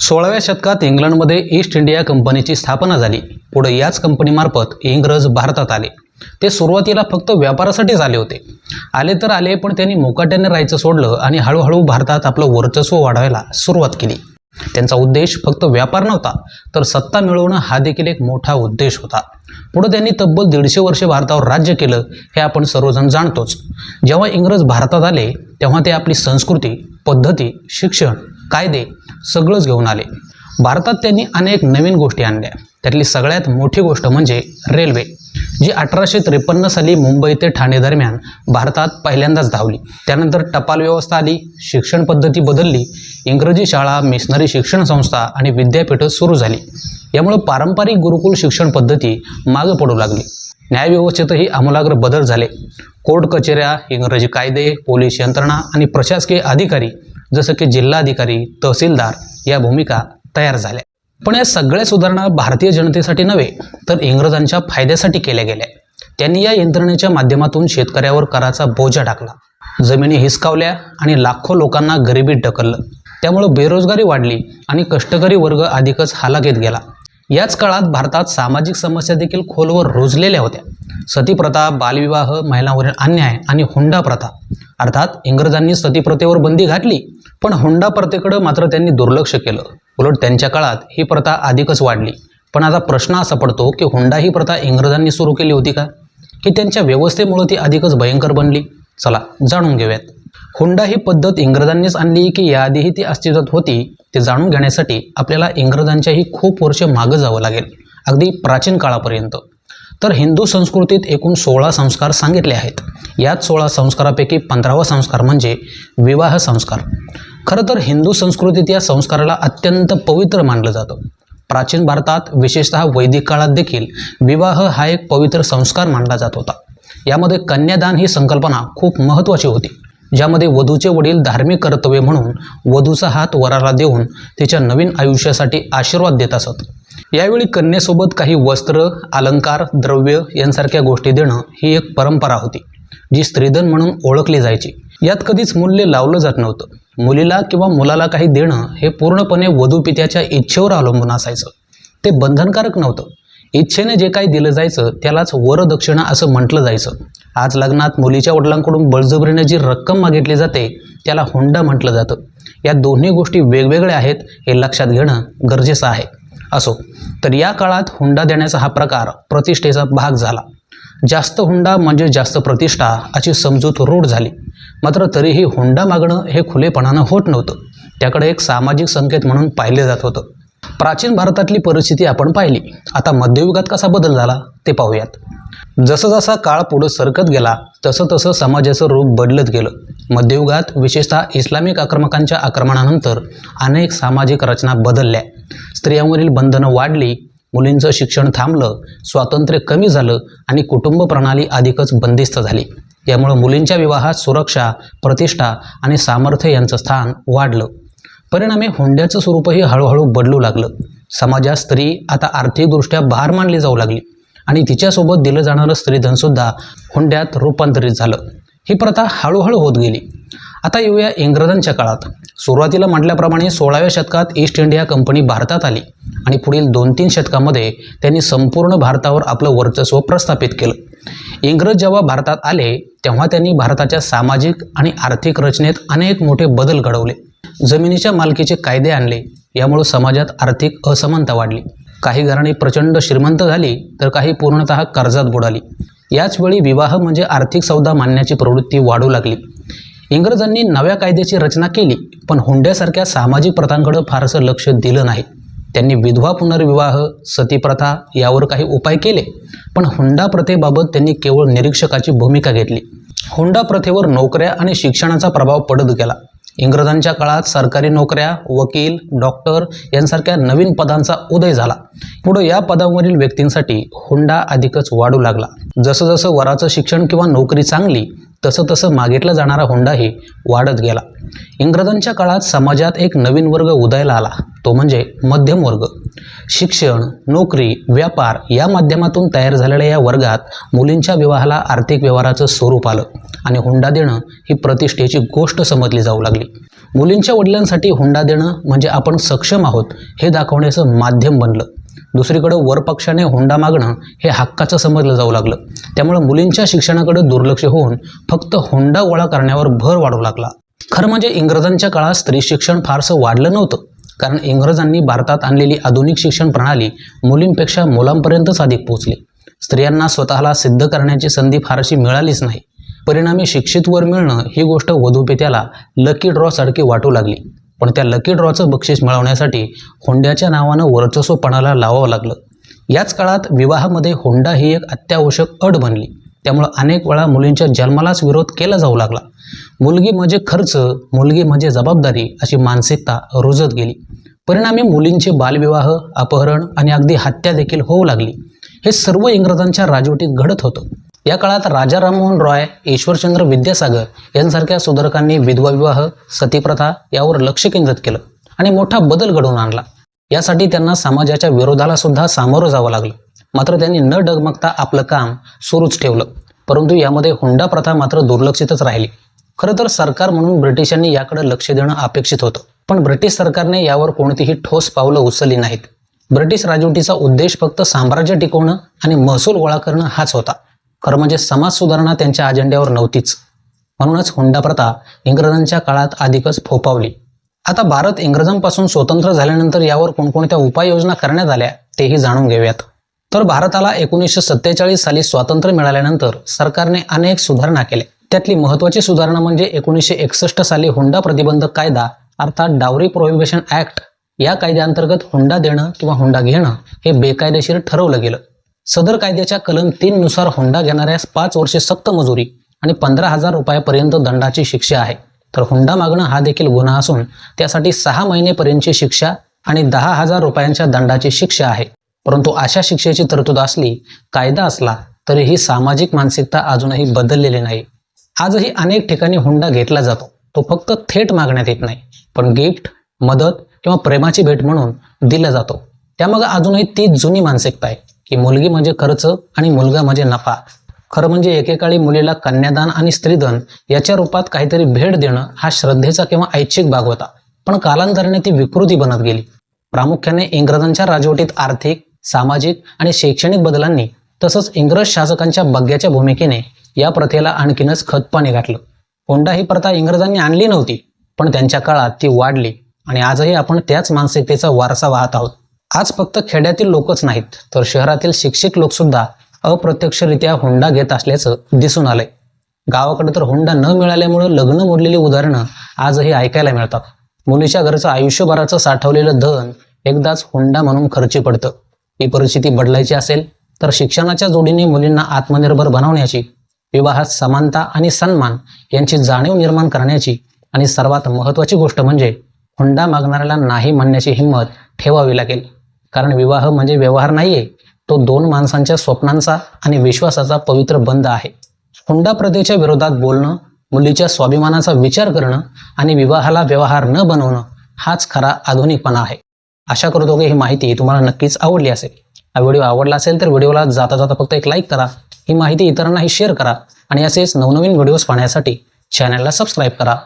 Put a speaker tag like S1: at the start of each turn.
S1: सोळाव्या शतकात इंग्लंडमध्ये ईस्ट इंडिया कंपनीची स्थापना झाली. पुढे याच कंपनीमार्फत इंग्रज भारतात आले. ते सुरुवातीला फक्त व्यापारासाठीच आले होते. आले तर आले पण त्यांनी मोकाट्याने राहायचं सोडलं आणि हळूहळू भारतात आपलं वर्चस्व वाढवायला सुरुवात केली. त्यांचा उद्देश फक्त व्यापार नव्हता तर सत्ता मिळवणं हा देखील एक मोठा उद्देश होता. पुढे त्यांनी तब्बल दीडशे वर्षे भारतावर राज्य केलं हे आपण सर्वजण जाणतोच. जेव्हा इंग्रज भारतात आले तेव्हा ते आपली संस्कृती पद्धती शिक्षण कायदे सगळंच घेऊन आले. भारतात त्यांनी अनेक नवीन गोष्टी आणल्या. त्यातली सगळ्यात मोठी गोष्ट म्हणजे रेल्वे जी अठराशे त्रेपन्न साली मुंबई ते ठाणे दरम्यान भारतात पहिल्यांदाच धावली. त्यानंतर टपाल व्यवस्था आली शिक्षण पद्धती बदलली इंग्रजी शाळा मिशनरी शिक्षण संस्था आणि विद्यापीठं सुरू झाली. यामुळे पारंपरिक गुरुकुल शिक्षण पद्धती मागं पडू लागली. न्यायव्यवस्थेतही आमूलाग्र बदल झाले. कोर्ट कचेऱ्या इंग्रजी कायदे पोलीस यंत्रणा आणि प्रशासकीय अधिकारी जसं की जिल्हाधिकारी तहसीलदार या भूमिका तयार झाल्या. पण या सगळ्या सुधारणा भारतीय जनतेसाठी नव्हे तर इंग्रजांच्या फायद्यासाठी केल्या गेल्या. त्यांनी या यंत्रणेच्या माध्यमातून शेतकऱ्यावर कराचा बोजा टाकला. जमिनी हिसकावल्या आणि लाखो लोकांना गरिबीत ढकललं. त्यामुळं बेरोजगारी वाढली आणि कष्टकरी वर्ग अधिकच हालाकीत गेला. याच काळात भारतात सामाजिक समस्या देखील खोलवर रुजलेल्या होत्या. सतीप्रथा बालविवाह महिलांवरील अन्याय आणि हुंडा प्रथा. अर्थात इंग्रजांनी सतीप्रथेवर बंदी घातली पण हुंडा प्रथेकडं मात्र त्यांनी दुर्लक्ष केलं. उलट त्यांच्या काळात ही प्रथा अधिकच वाढली. पण आता प्रश्न असा पडतो की हुंडा ही प्रथा इंग्रजांनी सुरू केली होती का? की त्यांच्या व्यवस्थेमुळे ती अधिकच भयंकर बनली? चला जाणून घेऊयात. हुंडा ही पद्धत इंग्रजांनीच आणली की याआधीही ती अस्तित्वात होती ते जाणून घेण्यासाठी आपल्याला इंग्रजांच्याही खूप वर्ष मागं जावं लागेल. अगदी प्राचीन काळापर्यंत. तर हिंदू संस्कृतीत एकूण सोळा संस्कार सांगितले आहेत. याच सोळा संस्कारापैकी पंधरावा संस्कार म्हणजे विवाह संस्कार. खरं तर हिंदू संस्कृतीत या संस्काराला अत्यंत पवित्र मानलं जातं. प्राचीन भारतात विशेषतः वैदिक काळात देखील विवाह हा एक पवित्र संस्कार मानला जात होता. यामध्ये कन्यादान ही संकल्पना खूप महत्त्वाची होती. ज्यामध्ये वधूचे वडील धार्मिक कर्तव्य म्हणून वधूचा हात वराला देऊन तिच्या नवीन आयुष्यासाठी आशीर्वाद देत असत. यावेळी कन्येसोबत काही वस्त्र अलंकार द्रव्य यांसारख्या गोष्टी देणं ही एक परंपरा होती जी स्त्रीधन म्हणून ओळखली जायची. यात कधीच मूल्य लावलं जात नव्हतं. मुलीला किंवा मुलाला काही देणं हे पूर्णपणे वधूपित्याच्या इच्छेवर अवलंबून असायचं. ते बंधनकारक नव्हतं. इच्छेने जे काही दिलं जायचं त्यालाच वरदक्षिणा असं म्हटलं जायचं. आज लग्नात मुलीच्या वडिलांकडून बळजबरीने जी रक्कम मागितली जाते त्याला हुंडा म्हटलं जातं. या दोन्ही गोष्टी वेगवेगळ्या आहेत हे लक्षात घेणं गरजेचं आहे. असो. तर या काळात हुंडा देण्याचा हा प्रकार प्रतिष्ठेचा भाग झाला. जास्त हुंडा म्हणजे जास्त प्रतिष्ठा अशी समजूत रूढ झाली. मात्र तरीही हुंडा मागणं हे खुलेपणानं होत नव्हतं. त्याकडे एक सामाजिक संकेत म्हणून पाहिले जात होतं. प्राचीन भारतातली परिस्थिती आपण पाहिली. आता मध्ययुगात कसा बदल झाला ते पाहूयात. जसं जसा काळ पुढं सरकत गेला तसं तसं समाजाचं रूप बदलत गेलं. मध्ययुगात विशेषतः इस्लामिक आक्रमकांच्या आक्रमणानंतर अनेक सामाजिक रचना बदलल्या. स्त्रियांवरील बंधनं वाढली मुलींचं शिक्षण थांबलं स्वातंत्र्य कमी झालं आणि कुटुंब प्रणाली अधिकच बंदिस्त झाली. यामुळं मुलींच्या विवाहात सुरक्षा प्रतिष्ठा आणि सामर्थ्य यांचं स्थान वाढलं. परिणामी हुंड्याचं स्वरूपही हळूहळू बदलू लागलं. समाजात स्त्री आता आर्थिकदृष्ट्या भार मानली जाऊ लागली. आणि तिच्यासोबत दिलं जाणारं स्त्रीधनसुद्धा हुंड्यात रूपांतरित झालं. ही प्रथा हळूहळू होत गेली. आता येऊया इंग्रजांच्या काळात. सुरुवातीला म्हटल्याप्रमाणे सोळाव्या शतकात ईस्ट इंडिया कंपनी भारतात आली आणि पुढील दोन तीन शतकामध्ये त्यांनी संपूर्ण भारतावर आपलं वर्चस्व प्रस्थापित केलं. इंग्रज जेव्हा भारतात आले तेव्हा त्यांनी भारताच्या सामाजिक आणि आर्थिक रचनेत अनेक मोठे बदल घडवले. जमिनीच्या मालकीचे कायदे आणले यामुळे समाजात आर्थिक असमानता वाढली. काही घराणी प्रचंड श्रीमंत झाली तर काही पूर्णतः कर्जात बुडाली. याचवेळी विवाह म्हणजे आर्थिक सौदा मानण्याची प्रवृत्ती वाढू लागली. इंग्रजांनी नव्या कायद्याची रचना केली पण हुंड्यासारख्या सामाजिक प्रथांकडे फारसं लक्ष दिलं नाही. त्यांनी विधवा पुनर्विवाह सतीप्रथा यावर काही उपाय केले पण हुंडा प्रथेबाबत त्यांनी केवळ निरीक्षकाची भूमिका घेतली. हुंडा प्रथेवर नोकऱ्या आणि शिक्षणाचा प्रभाव पडत गेला. इंग्रजांच्या काळात सरकारी नोकऱ्या वकील डॉक्टर यांसारख्या नवीन पदांचा उदय झाला. पुढे या पदांवरील व्यक्तींसाठी हुंडा अधिकच वाढू लागला. जसं जसं वराचं शिक्षण किंवा नोकरी चांगली तसं तसं मागितला जाणारा हुंडाही वाढत गेला. इंग्रजांच्या काळात समाजात एक नवीन वर्ग उदयाला आला. तो म्हणजे मध्यम वर्ग. शिक्षण नोकरी व्यापार या माध्यमातून तयार झालेल्या या वर्गात मुलींच्या विवाहाला आर्थिक व्यवहाराचं स्वरूप आलं आणि हुंडा देणं ही प्रतिष्ठेची गोष्ट समजली जाऊ लागली. मुलींच्या वडिलांसाठी हुंडा देणं म्हणजे आपण सक्षम आहोत हे दाखवण्याचं माध्यम बनलं. दुसरीकडं वरपक्षाने हुंडा मागणं हे हक्काचं समजलं जाऊ लागलं. त्यामुळे मुलींच्या शिक्षणाकडे दुर्लक्ष होऊन फक्त हुंडा गोळा करण्यावर भर वाढू लागला. खरं म्हणजे इंग्रजांच्या काळात स्त्री शिक्षण फारसं वाढलं नव्हतं. कारण इंग्रजांनी भारतात आणलेली आधुनिक शिक्षण प्रणाली मुलींपेक्षा मुलांपर्यंतच अधिक पोहोचली. स्त्रियांना स्वतःला सिद्ध करण्याची संधी फारशी मिळालीच नाही. परिणामी शिक्षित वर मिळणं ही गोष्ट वधूपेत्याला लकी ड्रॉ सारखी वाटू लागली. पण त्या लकी ड्रॉचं बक्षीस मिळवण्यासाठी होंड्याच्या नावानं वर्चस्वपणाला लावावं लागलं. याच काळात विवाहामध्ये होंडा ही एक अत्यावश्यक अट बनली. त्यामुळं अनेक वेळा मुलींच्या जन्मालाच विरोध केला जाऊ लागला. मुलगी म्हणजे खर्च मुलगी म्हणजे जबाबदारी अशी मानसिकता रुजत गेली. परिणामी मुलींचे बालविवाह अपहरण आणि अगदी हत्या देखील होऊ लागली. हे सर्व इंग्रजांच्या राजवटीत घडत होतं. या काळात राजा राममोहन रॉय ईश्वरचंद्र विद्यासागर यांसारख्या सुधारकांनी विधवा विवाह सतीप्रथा यावर लक्ष केंद्रित केलं आणि मोठा बदल घडवून आणला. यासाठी त्यांना समाजाच्या विरोधाला सुद्धा सामोरं जावं लागलं. मात्र त्यांनी न डगमगता आपलं काम सुरूच ठेवलं. परंतु यामध्ये हुंडा प्रथा मात्र दुर्लक्षितच राहिली. खरं तर सरकार म्हणून ब्रिटिशांनी याकडे लक्ष देणं अपेक्षित होतं. पण ब्रिटिश सरकारने यावर कोणतीही ठोस पावलं उचलली नाहीत. ब्रिटिश राजवटीचा उद्देश फक्त साम्राज्य टिकवणं आणि महसूल गोळा करणं हाच होता. खरं म्हणजे समाज सुधारणा त्यांच्या अजेंड्यावर नव्हतीच. म्हणूनच हुंडा प्रथा इंग्रजांच्या काळात अधिकच फोपावली आता भारत इंग्रजांपासून स्वतंत्र झाल्यानंतर यावर कोणकोणत्या उपाययोजना करण्यात आल्या तेही जाणून घेऊयात. तर भारताला एकोणीसशे सत्तेचाळीस साली स्वातंत्र्य मिळाल्यानंतर सरकारने अनेक सुधारणा केल्या. त्यातली महत्त्वाची सुधारणा म्हणजे एकोणीसशे एकसष्ट साली हुंडा प्रतिबंधक कायदा अर्थात डावरी प्रोहिबिशन ॲक्ट या कायद्याअंतर्गत हुंडा देणं किंवा हुंडा घेणं हे बेकायदेशीर ठरवलं गेलं. सदर कायद्याच्या कलम तीननुसार हुंडा घेणाऱ्यास पाच वर्षे सक्त मजुरी आणि पंधरा हजार रुपयापर्यंत दंडाची शिक्षा आहे. तर हुंडा मागणं हा देखील गुन्हा असून त्यासाठी सहा महिनेपर्यंतची शिक्षा आणि दहा हजार रुपयांच्या दंडाची शिक्षा आहे. परंतु अशा शिक्षेची तरतूद असली कायदा असला तरीही सामाजिक मानसिकता अजूनही बदललेली नाही. आजही अनेक ठिकाणी हुंडा घेतला जातो. तो फक्त थेट मागण्यात येत नाही पण गिफ्ट मदत किंवा प्रेमाची भेट म्हणून दिला जातो. त्यामागे अजूनही तीच जुनी मानसिकता आहे की मुलगी म्हणजे खर्च आणि मुलगा म्हणजे नफा. खरं म्हणजे एकेकाळी मुलीला कन्यादान आणि स्त्रीधन याच्या रूपात काहीतरी भेट देणं हा श्रद्धेचा किंवा ऐच्छिक भाग होता. पण कालांतराने ती विकृती बनत गेली. प्रामुख्याने इंग्रजांच्या राजवटीत आर्थिक सामाजिक आणि शैक्षणिक बदलांनी तसंच इंग्रज शासकांच्या बग्याच्या भूमिकेने या प्रथेला आणखीनच खतपाणी घातलं. हुंडा ही प्रथा इंग्रजांनी आणली नव्हती पण त्यांच्या काळात ती वाढली आणि आजही आपण त्याच मानसिकतेचा वारसा वाहत आहोत. आज फक्त खेड्यातील लोकच नाहीत तर शहरातील शिक्षित लोकसुद्धा अप्रत्यक्षरित्या हुंडा घेत असल्याचं दिसून आलंय. गावाकडे तर हुंडा न मिळाल्यामुळं लग्न मोडलेली उदाहरणं आजही ऐकायला मिळतात. मुलीच्या घरचं आयुष्यभराचं साठवलेलं धन एकदाच हुंडा म्हणून खर्ची पडतं. ही परिस्थिती बदलायची असेल तर शिक्षणाच्या जोडीने मुलींना आत्मनिर्भर बनवण्याची विवाहात समानता आणि सन्मान यांची जाणीव निर्माण करण्याची आणि सर्वात महत्त्वाची गोष्ट म्हणजे हुंडा मागणाऱ्याला नाही म्हणण्याची हिंमत ठेवावी लागेल. कारण विवाह म्हणजे व्यवहार नाहीये तो दोन माणसांच्या स्वप्नांचा आणि विश्वासाचा पवित्र बंध आहे. हुंडा प्रथेच्या विरोधात बोलणं मुलीच्या स्वाभिमानाचा विचार करणं आणि विवाहाला व्यवहार न बनवणं हाच खरा आधुनिकपणा आहे. आशा करतो की ही माहिती तुम्हाला नक्कीच आवडली असेल. हा व्हिडिओ आवडला असेल तर व्हिडिओला जाता जाता फक्त एक लाईक करा. ही माहिती इतरांनाही शेअर करा आणि असेच नवनवीन व्हिडिओज पाहण्यासाठी चॅनलला सबस्क्राईब करा.